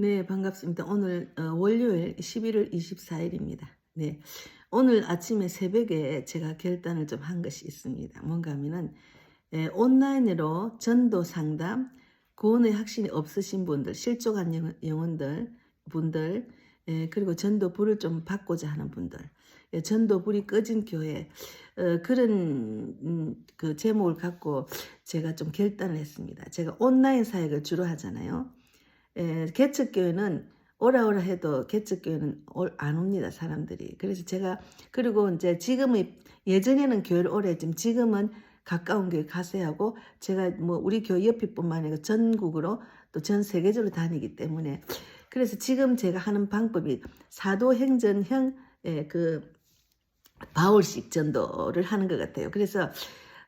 네, 반갑습니다. 오늘 어, 월요일 11월 24일입니다. 네. 오늘 아침에 새벽에 제가 결단을 좀 한 것이 있습니다. 뭔가 하면은 에, 온라인으로 전도 상담, 구원의 확신이 없으신 분들, 실족한 영, 영혼들, 분들, 에, 그리고 전도 불을 좀 받고자 하는 분들, 예, 전도 불이 꺼진 교회, 어, 그런 음, 그 제목을 갖고 제가 좀 결단을 했습니다. 제가 온라인 사역을 주로 하잖아요. 에, 개척교회는 오라 오라 해도 개척교회는 올- 안 옵니다 사람들이 그래서 제가 그리고 이제 지금의 예전에는 교회를 오래 했지만 지금은 가까운 교회 가세하고 제가 뭐 우리 교회 옆에뿐만 아니라 전국으로 또 전 세계적으로 다니기 때문에 그래서 지금 제가 하는 방법이 사도행전형 의그 바울식 전도를 하는 것 같아요. 그래서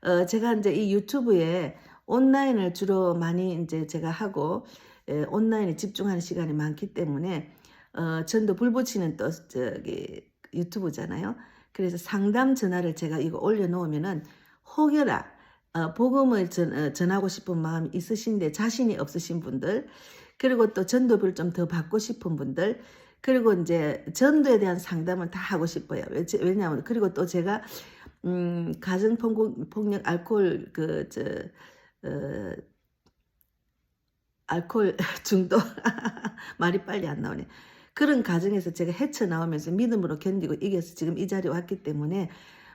어 제가 이제 이 유튜브에 온라인을 주로 많이 이제 제가 하고 에, 온라인에 집중하는 시간이 많기 때문에 어, 전도 불붙이는 또 저기 유튜브잖아요. 그래서 상담 전화를 제가 이거 올려놓으면은 혹여나 어, 복음을 전, 어, 전하고 싶은 마음이 있으신데 자신이 없으신 분들 그리고 또 전도를 좀 더 받고 싶은 분들 그리고 이제 전도에 대한 상담을 다 하고 싶어요. 왜- 왜냐하면 그리고 또 제가 음, 가정 폭력, 폭력 알코올 그 저 어, 알코올 중독 말이 빨리 안 나오네. 그런 과정에서 제가 헤쳐나오면서 믿음으로 견디고 이겨서 지금 이 자리에 왔기 때문에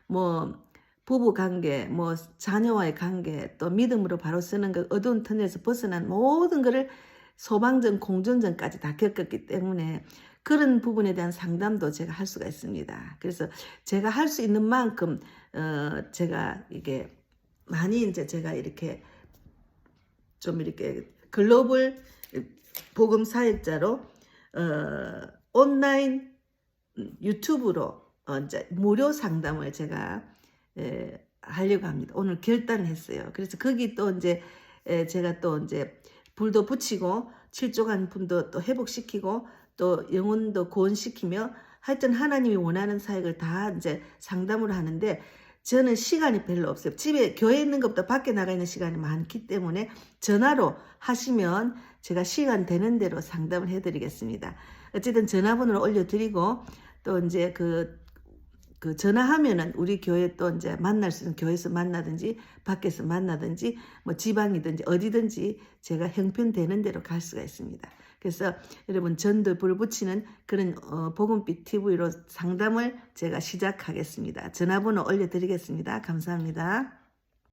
뭐 부부 관계, 뭐 자녀와의 관계, 또 믿음으로 바로 쓰는 그 어두운 터널에서 벗어난 모든 것을 소방전, 공전전까지 다 겪었기 때문에 그런 부분에 대한 상담도 제가 할 수가 있습니다. 그래서 제가 할 수 있는 만큼 어 제가 이게 많이 이제 제가 이렇게 좀 이렇게 글로벌 복음 사역자로 어, 온라인 유튜브로 어, 이제 무료 상담을 제가 에, 하려고 합니다. 오늘 결단을 했어요. 그래서 거기 또 이제 에, 제가 또 이제 불도 붙이고 실족한 분도 또 회복시키고 또 영혼도 구원시키며 하여튼 하나님이 원하는 사역을 다 이제 상담을 하는데 저는 시간이 별로 없어요. 집에 교회 있는 것보다 밖에 나가 있는 시간이 많기 때문에 전화로 하시면 제가 시간 되는 대로 상담을 해드리겠습니다. 어쨌든 전화번호를 올려드리고 또 이제 그, 그 전화하면은 우리 교회 또 이제 만날 수 있는 교회에서 만나든지 밖에서 만나든지 뭐 지방이든지 어디든지 제가 형편되는 대로 갈 수가 있습니다. 그래서 여러분 전도 불 붙이는 그런 어, 복음빛 TV로 상담을 제가 시작하겠습니다. 전화번호 올려드리겠습니다. 감사합니다.